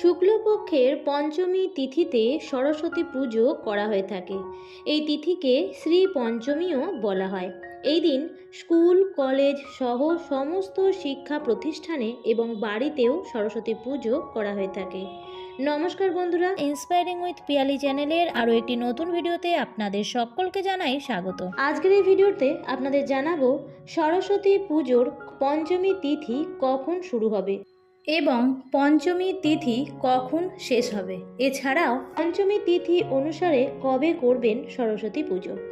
শুক্লপক্ষের পঞ্চমী তিথিতে সরস্বতী পুজো করা হয়ে থাকে। এই তিথিকে শ্রী পঞ্চমীও বলা হয়। এই দিন স্কুল, কলেজ সহ সমস্ত শিক্ষা প্রতিষ্ঠানে এবং বাড়িতেও সরস্বতী পুজো করা হয়ে থাকে। নমস্কার বন্ধুরা ইন্সপায়ারিং উইথ পিয়ালি চ্যানেলের আরও একটি নতুন ভিডিওতে আপনাদের সকলকে জানাই স্বাগত। আজকের এই ভিডিওতে আপনাদের জানাব সরস্বতী পুজোর পঞ্চমী তিথি কখন শুরু হবে। এবং পঞ্চমী তিথি কখন শেষ হবে? এছাড়াও পঞ্চমী তিথি অনুসারে কবে করবেন সরস্বতী পুজো?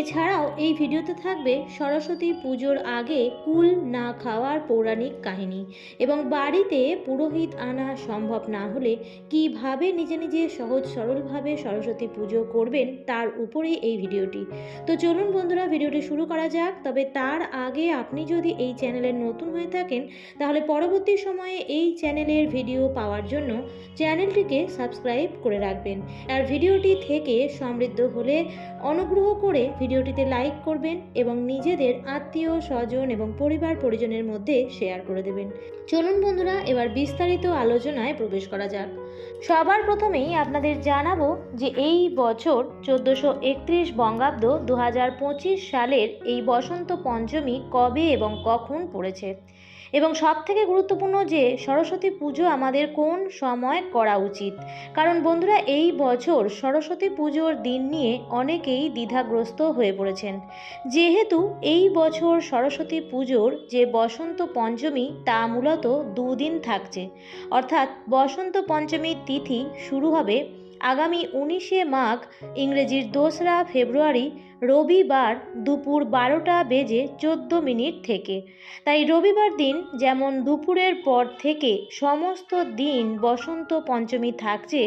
এছাড়াও এই ভিডিওতে থাকবে সরস্বতী পুজোর আগে কুল না খাওয়ার পৌরাণিক কাহিনী এবং বাড়িতে পুরোহিত আনা সম্ভব না হলে কীভাবে নিজে নিজে সহজ সরলভাবে সরস্বতী পুজো করবেন তার উপরেই এই ভিডিওটি। তো চলুন বন্ধুরা, ভিডিওটি শুরু করা যাক। তবে তার আগে আপনি যদি এই চ্যানেলের নতুন হয়ে থাকেন, তাহলে পরবর্তী সময়ে এই চ্যানেলের ভিডিও পাওয়ার জন্য চ্যানেলটিকে সাবস্ক্রাইব করে রাখবেন। আর ভিডিওটি থেকে সমৃদ্ধ হলে অনুগ্রহ করে ভিডিওটিতে লাইক করবেন এবং নিজেদের আত্মীয়, স্বজন এবং পরিবার পরিজনের মধ্যে শেয়ার করে দেবেন। চলুন বন্ধুরা, এবার বিস্তারিত আলোচনায় প্রবেশ করা যাক। সবার প্রথমেই আপনাদের জানাব যে এই বছর চোদ্দোশো একত্রিশ বঙ্গাব্দ দু হাজার পঁচিশ সালের এই বসন্ত পঞ্চমী কবে এবং কখন পড়েছে? এবং সব থেকে গুরুত্বপূর্ণ যে সরস্বতী পুজো আমাদের কোন সময় করা উচিত। কারণ বন্ধুরা, এই বছর সরস্বতী পুজোর দিন নিয়ে অনেকেই দ্বিধাগ্রস্ত হয়ে পড়েছেন। যেহেতু এই বছর সরস্বতী পুজোর যে বসন্ত পঞ্চমী, তা মূলত দুদিন থাকছে। অর্থাৎ বসন্ত পঞ্চমীর তিথি শুরু হবে আগামী উনিশে মাঘ ইংরেজির দোসরা ফেব্রুয়ারি রবিবার দুপুর বারোটা বেজে চোদ্দ মিনিট থেকে। তাই রবিবার দিন যেমন দুপুরের পর থেকে সমস্ত দিন বসন্ত পঞ্চমী থাকছে,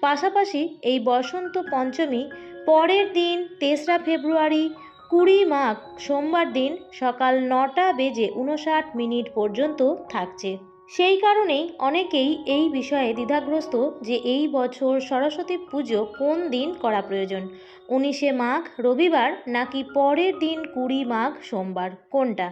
পাশাপাশি এই বসন্ত পঞ্চমী পরের দিন তেসরা ফেব্রুয়ারি, কুড়ি মাঘ সোমবার দিন সকাল নটা বেজে উনষাট মিনিট পর্যন্ত থাকছে। সেই কারণেই অনেকেই এই বিষয়ে দ্বিধাগ্রস্ত যে এই বছর সরস্বতী পুজো কোন দিন করা প্রয়োজন? উনিশে মাঘ রবিবার নাকি পরের দিন কুড়ি মাঘ সোমবার? কোনটা?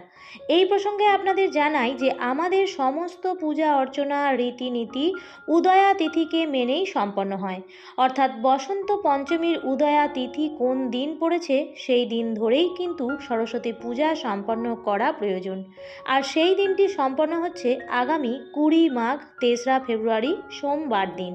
এই প্রসঙ্গে আপনাদের জানাই যে আমাদের সমস্ত পূজা অর্চনা রীতিনীতি উদয়া তিথিকে মেনেই সম্পন্ন হয়। অর্থাৎ বসন্ত পঞ্চমীর উদয়া তিথি কোন দিন পড়েছে সেই দিন ধরেই কিন্তু সরস্বতী পূজা সম্পন্ন করা প্রয়োজন। আর সেই দিনটি সম্পন্ন হচ্ছে আগামী কুড়ি মাঘ, তেসরা ফেব্রুয়ারি সোমবার দিন।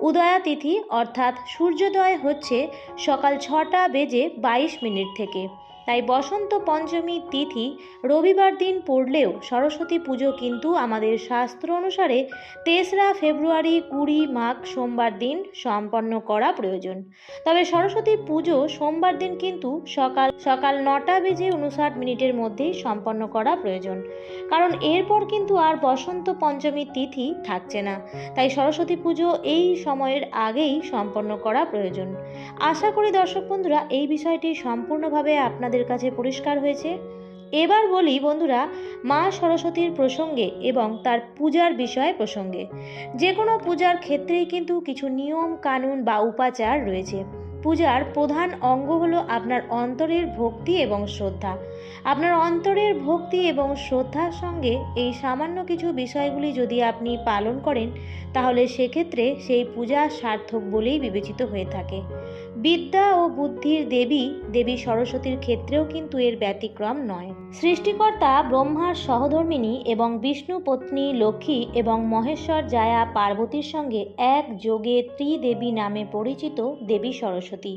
উদয়া তিথি অর্থাৎ সূর্যোদয় হচ্ছে সকাল ছটা বেজে বাইশ মিনিট থেকে। তাই বসন্ত পঞ্চমী তিথি রবিবার দিন পড়লেও সরস্বতী পুজো কিন্তু আমাদের শাস্ত্র অনুসারে তেসরা ফেব্রুয়ারি, কুড়ি, মাঘ সোমবার দিন সম্পন্ন করা প্রয়োজন। তবে সরস্বতী পুজো সোমবার দিন কিন্তু সকাল সকাল নটা বেজে উনষাট মিনিটের মধ্যেই সম্পন্ন করা প্রয়োজন। কারণ এরপর কিন্তু আর বসন্ত পঞ্চমী তিথি থাকছে না। তাই সরস্বতী পুজো এই সময়ের আগেই সম্পন্ন করা প্রয়োজন। আশা করি দর্শক বন্ধুরা এই বিষয়টি সম্পূর্ণভাবে আপনাদের কাছে পরিষ্কার হয়েছে। এবার বলি বন্ধুরা, মা সরস্বতীর প্রসঙ্গে এবং তার পূজার বিষয় প্রসঙ্গে। যে কোনো পূজার ক্ষেত্রেই কিন্তু কিছু নিয়ম, কানুন বা উপাচার রয়েছে। পূজার প্রধান অঙ্গ হলো আপনার অন্তরের ভক্তি এবং শ্রদ্ধা। আপনার অন্তরের ভক্তি এবং শ্রদ্ধার সঙ্গে এই সামান্য কিছু বিষয়গুলি যদি আপনি পালন করেন, তাহলে সেক্ষেত্রে সেই পূজা সার্থক বলেই বিবেচিত হয়ে থাকে। বিদ্যা ও বুদ্ধির দেবী দেবী সরস্বতীর ক্ষেত্রেও কিন্তু এর ব্যতিক্রম নয়। সৃষ্টিকর্তা ব্রহ্মার সহধর্মিণী এবং বিষ্ণু পত্নী লক্ষ্মী এবং মহেশ্বর জায়া পার্বতীর সঙ্গে এক যোগে ত্রিদেবী নামে পরিচিত দেবী সরস্বতী।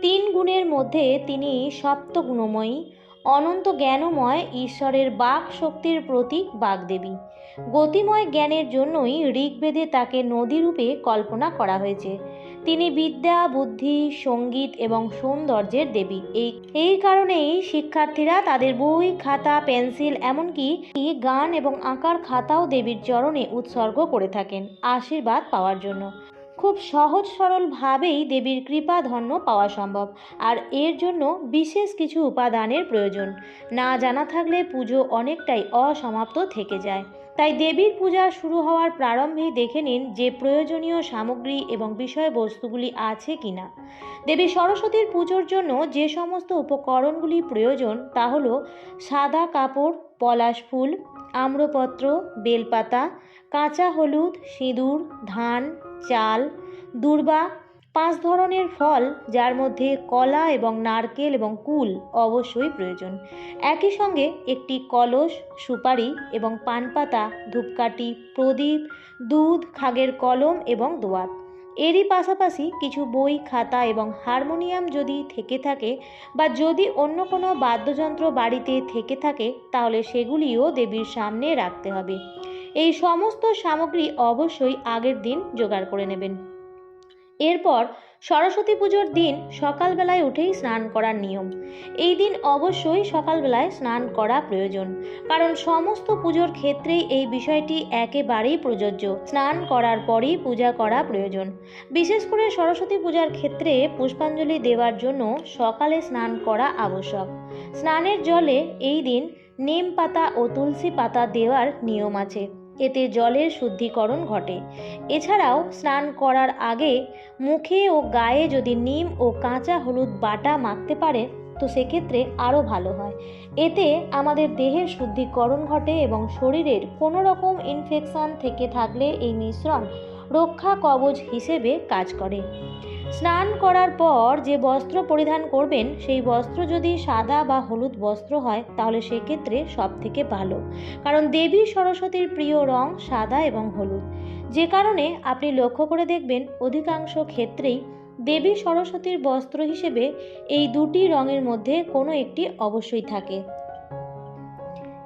তিন গুণের মধ্যে তিনি সপ্তগুণময়ী অনন্ত জ্ঞানময় ঈশ্বরের বাক শক্তির প্রতীক বাগদেবী। গতিময় জ্ঞানের জন্যই ঋগ্বেদে তাকে নদীরূপে কল্পনা করা হয়েছে। তিনি বিদ্যা, বুদ্ধি, সংগীত এবং সৌন্দর্যের দেবী। এই এই কারণেই শিক্ষার্থীরা তাদের বই, খাতা, পেন্সিল এমনকি গান এবং আঁকার খাতাও দেবীর চরণে উৎসর্গ করে থাকেন আশীর্বাদ পাওয়ার জন্য। খুব সহজ সরলভাবেই দেবীর কৃপা ধন্য পাওয়া সম্ভব, আর এর জন্য বিশেষ কিছু উপাদানের প্রয়োজন। না জানা থাকলে পুজো অনেকটাই অসমাপ্ত থেকে যায়। তাই দেবীর পূজা শুরু হওয়ার প্রারম্ভেই দেখে নিন যে প্রয়োজনীয় সামগ্রী এবং বিষয়বস্তুগুলি আছে কিনা। দেবী সরস্বতীর পুজোর জন্য যে সমস্ত উপকরণগুলি প্রয়োজন তা হল সাদা কাপড়, পলাশ ফুল, আম্রপত্র, বেলপাতা, কাঁচা হলুদ, সিঁদুর, ধান, চাল, দূর্বা পাঁচ ধরনের ফল, যার মধ্যে কলা এবং নারকেল এবং কুল অবশ্যই প্রয়োজন। একই সঙ্গে একটি কলস, সুপারি এবং পানপাতা, ধূপকাঠি, প্রদীপ, দুধ, খাগের কলম এবং দোয়াত এরই পাশাপাশি কিছু বই, খাতা এবং হারমোনিয়াম যদি থেকে থাকে বা যদি অন্য কোনো বাদ্যযন্ত্র বাড়িতে থেকে থাকে, তাহলে সেগুলিও দেবীর সামনে রাখতে হবে। এই সমস্ত সামগ্রী অবশ্যই আগের দিন জোগাড় করে নেবেন। এরপর সরস্বতী পুজোর দিন সকালবেলায় উঠেই স্নান করার নিয়ম। এই দিন অবশ্যই সকালবেলায় স্নান করা প্রয়োজন, কারণ সমস্ত পুজোর ক্ষেত্রেই এই বিষয়টি একেবারেই প্রযোজ্য। স্নান করার পরই পূজা করা প্রয়োজন। বিশেষ করে সরস্বতী পূজার ক্ষেত্রে পুষ্পাঞ্জলি দেওয়ার জন্য সকালে স্নান করা আবশ্যক। স্নানের জলে এই দিন নিম পাতা ও তুলসী পাতা দেওয়ার নিয়ম আছে। এতে জলের শুদ্ধিকরণ ঘটে। এছাড়াও স্নান করার আগে মুখে ও গায়ে যদি নিম ও কাঁচা হলুদ বাটা মাখতে পারে, তো সেক্ষেত্রে আরও ভালো হয়। এতে আমাদের দেহের শুদ্ধিকরণ ঘটে এবং শরীরের কোনো রকম ইনফেকশন থেকে থাকলে এই মিশ্রণ রক্ষা কবচ হিসেবে কাজ করে। স্নান করার পর যে বস্ত্র পরিধান করবেন, সেই বস্ত্র যদি সাদা বা হলুদ বস্ত্র হয়, তাহলে সেক্ষেত্রে সব থেকে ভালো। কারণ দেবী সরস্বতীর প্রিয় রং সাদা এবং হলুদ। যে কারণে আপনি লক্ষ্য করে দেখবেন, অধিকাংশ ক্ষেত্রেই দেবী সরস্বতীর বস্ত্র হিসেবে এই দুটি রঙের মধ্যে কোনো একটি অবশ্যই থাকে।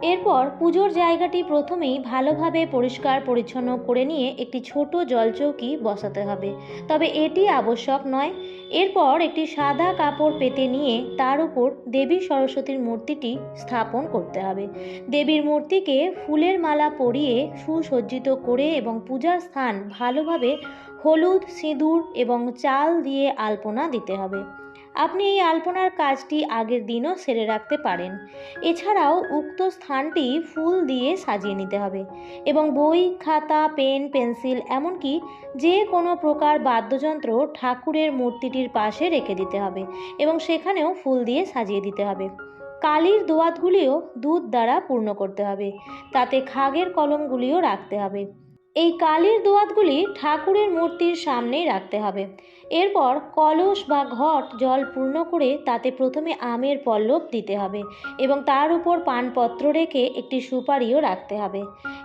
এরপর পুজোর জায়গাটি প্রথমেই ভালোভাবে পরিষ্কার পরিচ্ছন্ন করে নিয়ে একটি ছোট জলচৌকি বসাতে হবে। তবে এটি আবশ্যক নয়। এরপর একটি সাদা কাপড় পেতে নিয়ে তার উপর দেবী সরস্বতীর মূর্তিটি স্থাপন করতে হবে। দেবীর মূর্তিকে ফুলের মালা পরিয়ে সুসজ্জিত করে এবং পূজার স্থান ভালোভাবে হলুদ, সিঁদুর এবং চাল দিয়ে আলপনা দিতে হবে। আপনি এই আলপনার কাজটি আগের দিনও সেরে রাখতে পারেন। এছাড়াও উক্ত স্থানটি ফুল দিয়ে সাজিয়ে নিতে হবে এবং বই, খাতা, পেন, পেন্সিল এমনকি যে কোনো প্রকার বাদ্যযন্ত্র ঠাকুরের মূর্তিটির পাশে রেখে দিতে হবে এবং সেখানেও ফুল দিয়ে সাজিয়ে দিতে হবে। কালির দোয়াতগুলিও দুধ দ্বারা পূর্ণ করতে হবে। তাতে খাগের কলমগুলিও রাখতে হবে। এই কালির দোয়াতগুলি ঠাকুরের মূর্তির সামনেই রাখতে হবে। এরপর কলস বা ঘট জল পূর্ণ করে তাতে প্রথমে আমের পল্লব দিতে হবে এবং তার উপর পানপত্র রেখে একটি সুপারিও রাখতে হবে।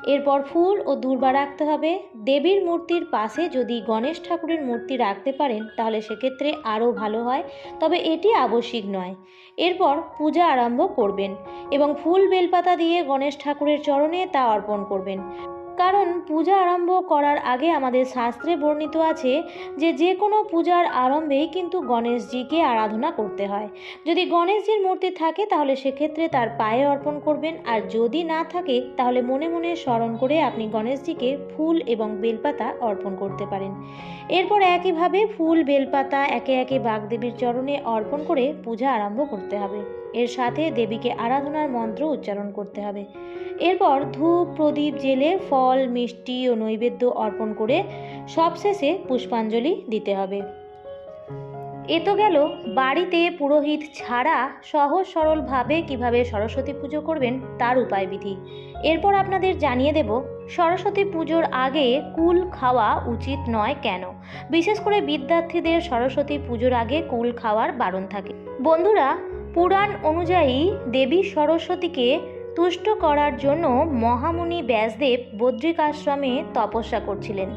এরপর ফুল ও দূর্বা রাখতে হবে। দেবীর মূর্তির পাশে যদি গণেশ ঠাকুরের মূর্তি রাখতে পারেন, তাহলে সেক্ষেত্রে আরও ভালো হয়, তবে এটি আবশ্যিক নয়। এরপর পূজা আরম্ভ করবেন এবং ফুল বেলপাতা দিয়ে গণেশ ঠাকুরের চরণে তা অর্পণ করবেন। কারণ পূজা আরম্ভ করার আগে আমাদের শাস্ত্রে বর্ণিত আছে যে যে কোনো পূজার আরম্ভেই কিন্তু গণেশজিকে আরাধনা করতে হয়। যদি গণেশজির মূর্তি থাকে তাহলে সেক্ষেত্রে তার পায়ে অর্পণ করবেন, আর যদি না থাকে তাহলে মনে মনে স্মরণ করে আপনি গণেশজিকে ফুল এবং বেলপাতা অর্পণ করতে পারেন। এরপর একইভাবে ফুল, বেলপাতা, একে একে বাগদেবীর চরণে অর্পণ করে পূজা আরম্ভ করতে হবে। এর সাথে দেবীকে আরাধনার মন্ত্র উচ্চারণ করতে হবে। এরপর ধূপ, প্রদীপ, জেলে, ফল মিষ্টি ও নৈবেদ্য অর্পণ করে সবশেষে পুষ্পাঞ্জলি দিতে হবে। এ তো গেল। বাড়িতে পুরোহিত ছাড়া সহজ সরলভাবে কীভাবে সরস্বতী পুজো করবেন তার উপায় বিধি এরপর আপনাদের জানিয়ে দেব, সরস্বতী পুজোর আগে কুল খাওয়া উচিত নয় কেন? বিশেষ করে বিদ্যার্থীদের সরস্বতী পুজোর আগে কুল খাওয়ার বারণ থাকে। বন্ধুরা, পুরাণ অনুযায়ী দেবী সরস্বতীকে তুষ্ট করার জন্য মহামুনি ব্যাসদেব বদ্রিকাশ্রমে তপস্যা করছিলেন।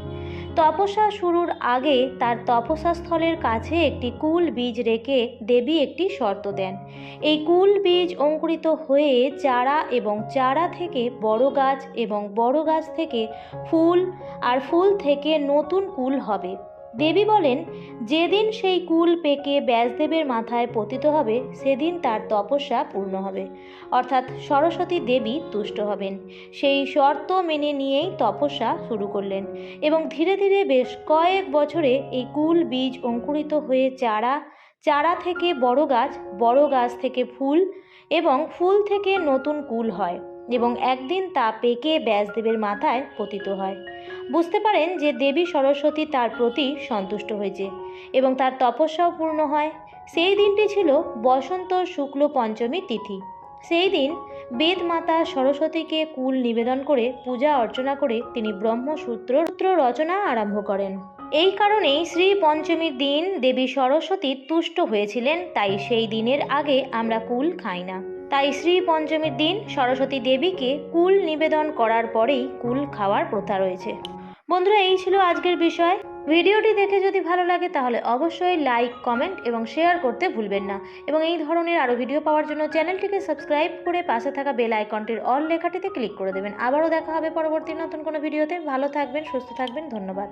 তপস্যা শুরুর আগে তার তপস্যা স্থলের কাছে একটি কুল বীজ রেখে দেবী একটি শর্ত দেন। এই কুল বীজ অঙ্কুরিত হয়ে চারা এবং চারা থেকে বড় গাছ এবং বড় গাছ থেকে ফুল, আর ফুল থেকে নতুন কুল হবে। দেবী বলেন, যেদিন সেই কুল পেকে ব্যাসদেবের মাথায় পতিত হবে, সেদিন তার তপস্যা পূর্ণ হবে। অর্থাৎ সরস্বতী দেবী তুষ্ট হবেন। সেই শর্ত মেনে নিয়েই তপস্যা শুরু করলেন এবং ধীরে ধীরে বেশ কয়েক বছরে এই কুল বীজ অঙ্কুরিত হয়ে চারা চারা থেকে বড় গাছ বড় গাছ থেকে ফুল এবং ফুল থেকে নতুন কুল হয়। এবং একদিন তা পেকে ব্যাসদেবের মাথায় পতিত হয়। বুঝতে পারেন যে দেবী সরস্বতী তার প্রতি সন্তুষ্ট হয়েছে এবং তার তপস্যাও পূর্ণ হয়। সেই দিনটি ছিল বসন্ত শুক্ল পঞ্চমী তিথি। সেই দিন বেদ মাতা সরস্বতীকে কুল নিবেদন করে পূজা অর্চনা করে তিনি ব্রহ্মসূত্র সূত্র রচনা আরম্ভ করেন। এই কারণেই শ্রী পঞ্চমীর দিন দেবী সরস্বতী তুষ্ট হয়েছিলেন, তাই সেই দিনের আগে আমরা কুল খাই না। তাই শ্রী পঞ্চমীর দিন সরস্বতী দেবীকে কুল নিবেদন করার পরেই কুল খাওয়ার প্রথা রয়েছে। বন্ধুরা, এই ছিল আজকের বিষয়। ভিডিওটি দেখে যদি ভালো লাগে, তাহলে অবশ্যই লাইক, কমেন্ট এবং শেয়ার করতে ভুলবেন না। এবং এই ধরনের আরও ভিডিও পাওয়ার জন্য চ্যানেলটিকে সাবস্ক্রাইব করে পাশে থাকা বেল আইকনটির অল লেখাটিতে ক্লিক করে দেবেন। আবারও দেখা হবে পরবর্তী নতুন কোনো ভিডিওতে। ভালো থাকবেন, সুস্থ থাকবেন। ধন্যবাদ।